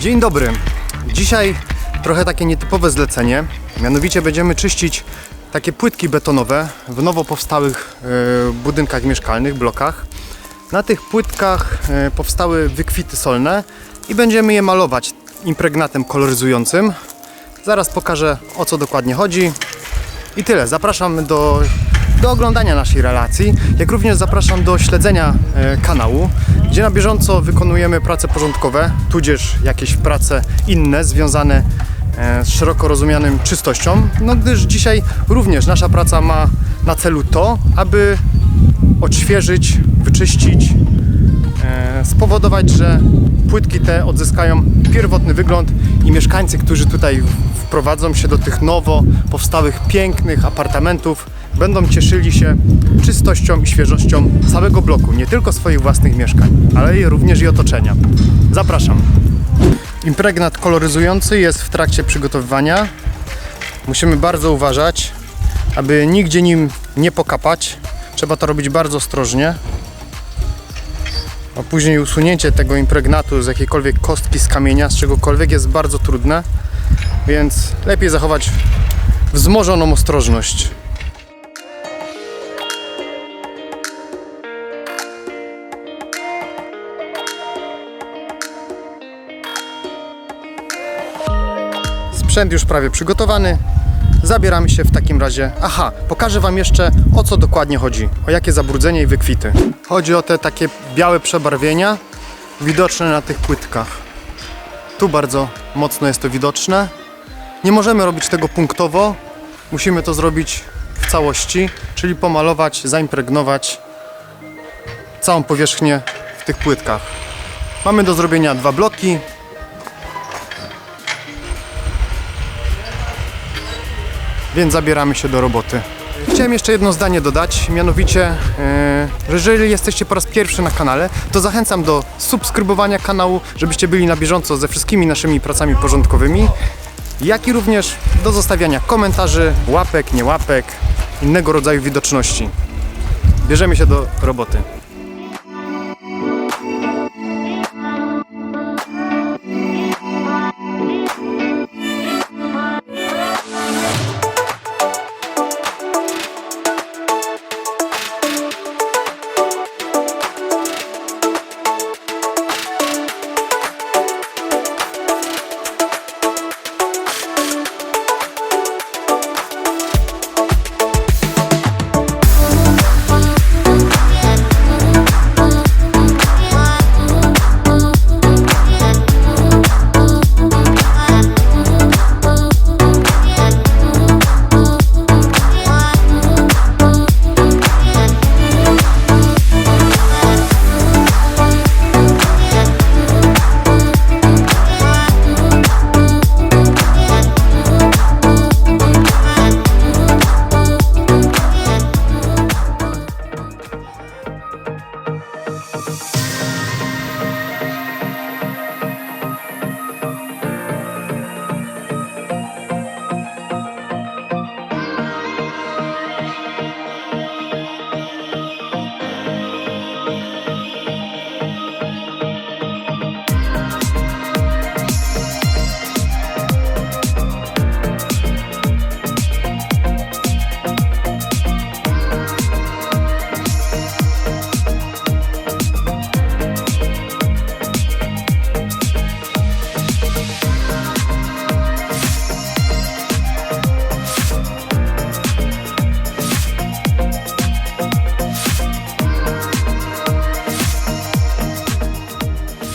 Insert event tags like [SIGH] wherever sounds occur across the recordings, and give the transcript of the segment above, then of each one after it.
Dzień dobry. Dzisiaj trochę takie nietypowe zlecenie. Mianowicie będziemy czyścić takie płytki betonowe w nowo powstałych e, budynkach mieszkalnych, blokach. Na tych płytkach e, powstały wykwity solne i będziemy je malować impregnatem koloryzującym. Zaraz pokażę o co dokładnie chodzi. I tyle. Zapraszam do, do oglądania naszej relacji, jak również zapraszam do śledzenia e, kanału, gdzie na bieżąco wykonujemy prace porządkowe, tudzież jakieś prace inne związane e, z szeroko rozumianym czystością. No gdyż dzisiaj również nasza praca ma na celu to, aby odświeżyć, wyczyścić, e, spowodować, że płytki te odzyskają pierwotny wygląd i mieszkańcy, którzy tutaj wprowadzą się do tych nowo powstałych pięknych apartamentów, będą cieszyli się czystością i świeżością całego bloku, nie tylko swoich własnych mieszkań, ale i również i otoczenia. Zapraszam. Impregnat koloryzujący jest w trakcie przygotowywania. Musimy bardzo uważać, aby nigdzie nim nie pokapać. Trzeba to robić bardzo ostrożnie, a później usunięcie tego impregnatu z jakiejkolwiek kostki z kamienia, z czegokolwiek jest bardzo trudne, więc lepiej zachować wzmożoną ostrożność. Sprzęt już prawie przygotowany. Zabieramy się w takim razie. Aha, pokażę Wam jeszcze o co dokładnie chodzi, o jakie zabrudzenie i wykwity. Chodzi o te takie białe przebarwienia widoczne na tych płytkach. Tu bardzo mocno jest to widoczne. Nie możemy robić tego punktowo, musimy to zrobić w całości, czyli pomalować, zaimpregnować całą powierzchnię w tych płytkach. Mamy do zrobienia dwa bloki, więc zabieramy się do roboty. Chciałem jeszcze jedno zdanie dodać, mianowicie, e, że jeżeli jesteście po raz pierwszy na kanale, to zachęcam do subskrybowania kanału, żebyście byli na bieżąco ze wszystkimi naszymi pracami porządkowymi, jak i również do zostawiania komentarzy, łapek, nie łapek, innego rodzaju widoczności. Bierzemy się do roboty.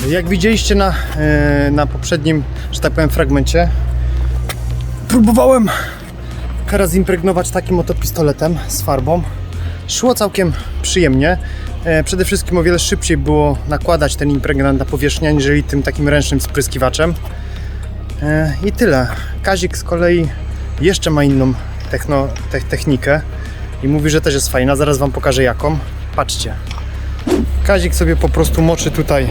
Jak widzieliście na, e, na poprzednim, że tak powiem, fragmencie, próbowałem teraz impregnować takim oto pistoletem z farbą. Szło całkiem przyjemnie. E, Przede wszystkim o wiele szybciej było nakładać ten impregnat na powierzchnię, aniżeli tym takim ręcznym spryskiwaczem. E, I tyle. Kazik z kolei jeszcze ma inną techno, te, technikę i mówi, że też jest fajna. Zaraz Wam pokażę jaką. Patrzcie. Kazik sobie po prostu moczy tutaj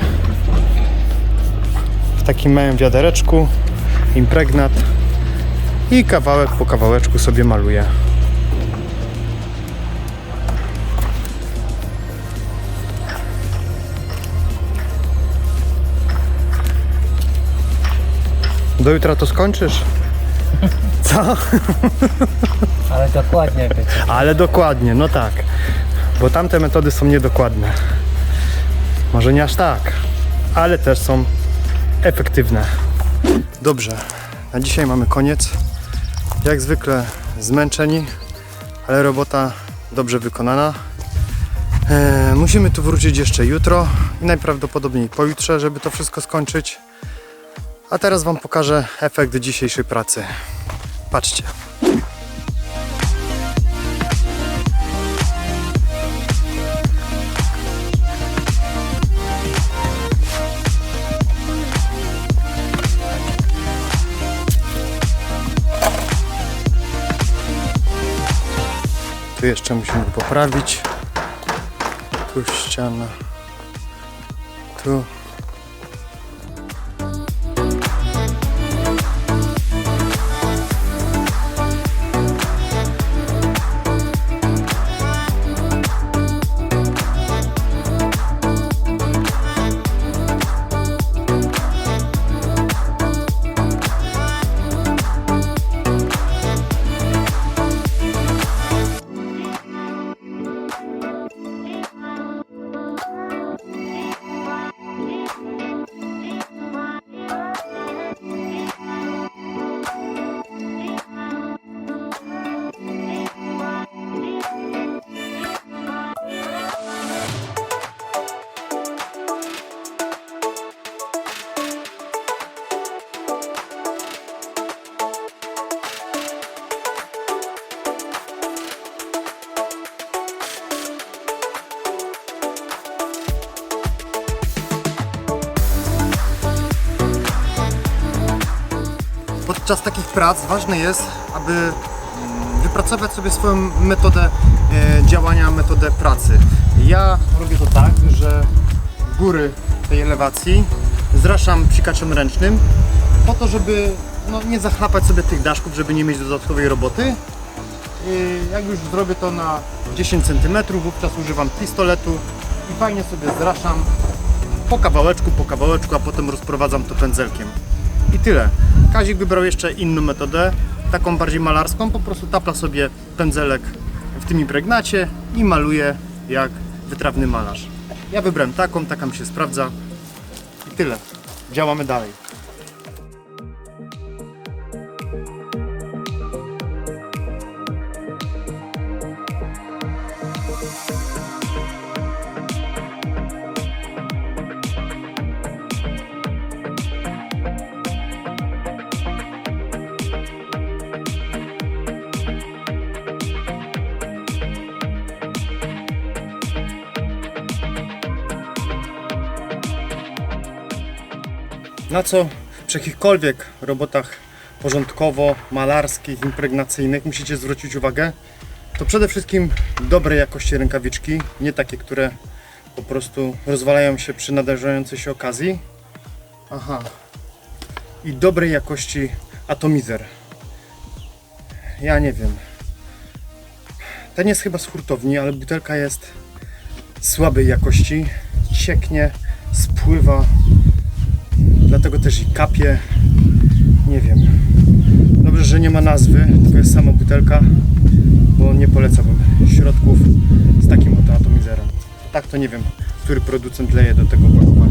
w takim małym wiadereczku impregnat i kawałek po kawałeczku sobie maluje. Do jutra to skończysz? [LAUGHS] Co? Ale dokładnie. Ale dokładnie, no tak. Bo tamte metody są niedokładne. Może nie aż tak, ale też są efektywne. Dobrze, na dzisiaj mamy koniec. Jak zwykle zmęczeni, ale robota dobrze wykonana. E, musimy tu wrócić jeszcze jutro i najprawdopodobniej pojutrze, żeby to wszystko skończyć. A teraz Wam pokażę efekt dzisiejszej pracy. Patrzcie. Tu jeszcze musimy poprawić. Tu ściana. Tu. Podczas takich prac ważne jest, aby mm, wypracować sobie swoją metodę e, działania, metodę pracy. Ja robię to tak, że góry tej elewacji zraszam psikaczem ręcznym po to, żeby no, nie zachlapać sobie tych daszków, żeby nie mieć dodatkowej roboty. I jak już zrobię to na 10 cm, wówczas używam pistoletu i fajnie sobie zraszam po kawałeczku, po kawałeczku, a potem rozprowadzam to pędzelkiem. I tyle. Kazik wybrał jeszcze inną metodę, taką bardziej malarską, po prostu tapla sobie pędzelek w tym impregnacie i maluje jak wytrawny malarz. Ja wybrałem taką, taka mi się sprawdza i tyle. Działamy dalej. Na co przy jakichkolwiek robotach porządkowo-malarskich, impregnacyjnych musicie zwrócić uwagę, to przede wszystkim dobrej jakości rękawiczki, nie takie, które po prostu rozwalają się przy nadarzającej się okazji. Aha. I dobrej jakości atomizer. Ja nie wiem. Ten jest chyba z hurtowni, ale butelka jest słabej jakości. Cieknie, spływa dlatego też i kapie. Nie wiem. Dobrze, że nie ma nazwy, tylko jest sama butelka, bo nie polecałbym środków z takim oto atomizerem. Tak to nie wiem, który producent leje do tego opakowania.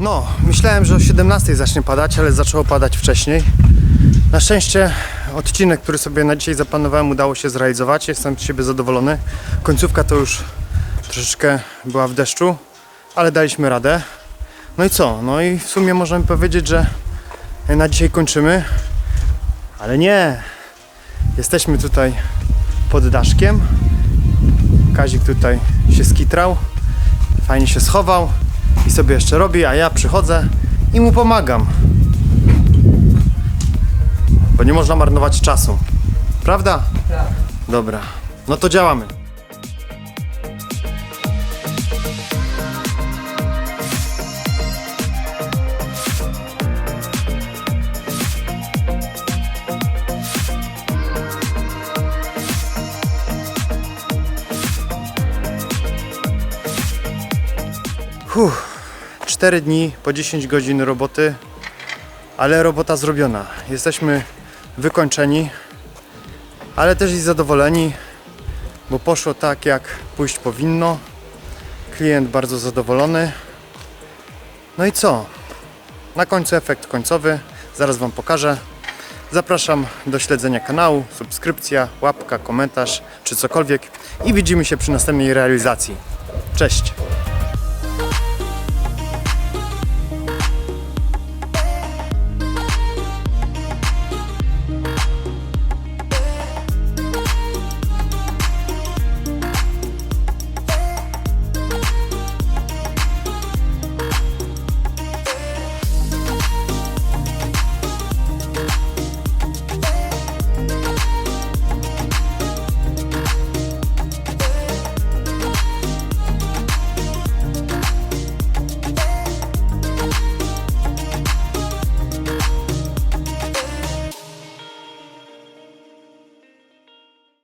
No, myślałem, że o 17 zacznie padać, ale zaczęło padać wcześniej. Na szczęście odcinek, który sobie na dzisiaj zaplanowałem, udało się zrealizować. Jestem z siebie zadowolony. Końcówka to już troszeczkę była w deszczu, ale daliśmy radę. No i co? No i w sumie możemy powiedzieć, że na dzisiaj kończymy. Ale nie! Jesteśmy tutaj pod daszkiem. Kazik tutaj się skitrał. Fajnie się schował i sobie jeszcze robi, a ja przychodzę i mu pomagam. Bo nie można marnować czasu. Prawda? Tak. Dobra. No to działamy. 4 dni po 10 godzin roboty, ale robota zrobiona. Jesteśmy wykończeni, ale też i zadowoleni, bo poszło tak jak pójść powinno. Klient bardzo zadowolony. No i co? Na końcu efekt końcowy, zaraz Wam pokażę. Zapraszam do śledzenia kanału, subskrypcja, łapka, komentarz czy cokolwiek i widzimy się przy następnej realizacji. Cześć!